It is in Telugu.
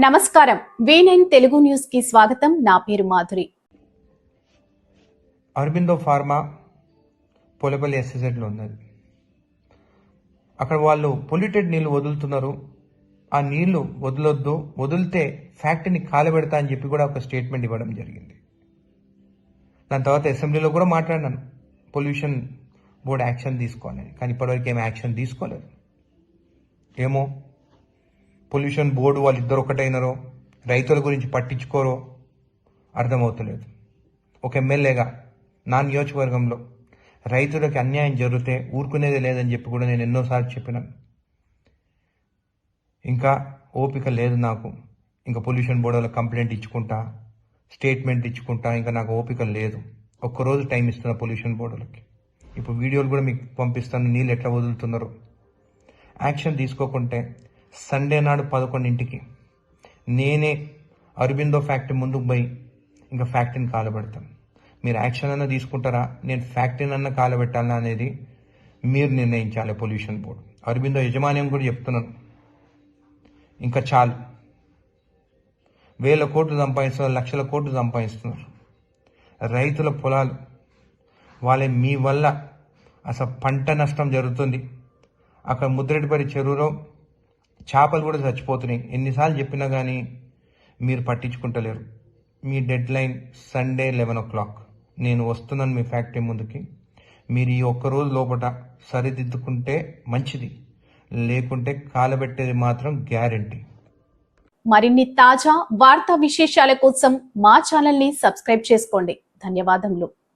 నమస్కారం. వి నైన్ తెలుగు న్యూస్కి స్వాగతం. నా పేరు మాధురి. అరబిందో ఫార్మా పొలపల్లి ఎస్ఎస్ఎడ్లో ఉన్నది. అక్కడ వాళ్ళు పొల్యూటెడ్ నీళ్ళు వదులుతున్నారు. ఆ నీళ్ళు వదలొద్దు వదిలితే ఫ్యాక్టరీని కాలబెడతా అని చెప్పి కూడా ఒక స్టేట్మెంట్ ఇవ్వడం జరిగింది. దాని తర్వాత అసెంబ్లీలో కూడా మాట్లాడినాను. పొల్యూషన్ బోర్డు యాక్షన్ తీసుకోవాలని కానీ ఇప్పటివరకు ఏం యాక్షన్ తీసుకోలేదు. ఏమో? పొల్యూషన్ బోర్డు వాళ్ళు ఇద్దరు ఒకటైనరో రైతుల గురించి పట్టించుకోరో అర్థమవుతలేదు. ఒక ఎమ్మెల్యేగా నా నియోజకవర్గంలో రైతులకి అన్యాయం జరిగితే ఊరుకునేది లేదని చెప్పి కూడా నేను ఎన్నోసార్లు చెప్పినాను ఇంకా ఓపిక లేదు నాకు. ఇంకా పొల్యూషన్ బోర్డులో కంప్లైంట్ ఇచ్చుకుంటా స్టేట్మెంట్ ఇచ్చుకుంటా ఇంకా నాకు ఓపిక లేదు. ఒక్కరోజు టైం ఇస్తున్నా పొల్యూషన్ బోర్డులకి ఇప్పుడు వీడియోలు కూడా మీకు పంపిస్తాను నీళ్ళు ఎట్లా వదులుతున్నారో? యాక్షన్ తీసుకోకుంటే సండే నాడు పదకొండింటికి. నేనే అరబిందో ఫ్యాక్టరీ ముందుకు పోయి ఇంకా ఫ్యాక్టరీని కాలబెడతాను. మీరు యాక్షన్ అన్న తీసుకుంటారా? నేను ఫ్యాక్టరీని అన్న కాలబెట్టాలా అనేది మీరు నిర్ణయించాలి పొల్యూషన్ బోర్డు. అరబిందో యజమాన్యం కూడా చెప్తున్నాను. ఇంకా చాలు. వేల కోట్లు సంపాదిస్తున్నారు లక్షల కోట్లు సంపాదిస్తున్నారు. రైతుల పొలాలు. వాళ్ళ మీ వల్ల అసలు పంట నష్టం జరుగుతుంది. అక్కడ ముద్రెడ్డిపల్లి చెరువులో చేపలు కూడా చచ్చిపోతున్నాయి. ఎన్నిసార్లు చెప్పినా కానీ మీరు పట్టించుకుంటలేరు. మీ deadline Sunday eleven o'clock. నేను వస్తున్నాను మీ ఫ్యాక్టరీ ముందుకి. మీరు ఈ ఒక్క రోజు లోపల సరిదిద్దుకుంటే మంచిది. లేకుంటే కాలబెట్టేది మాత్రం గ్యారంటీ. మరిన్ని తాజా వార్తా విశేషాల కోసం మా ఛానల్ని సబ్స్క్రైబ్ చేసుకోండి. ధన్యవాదములు.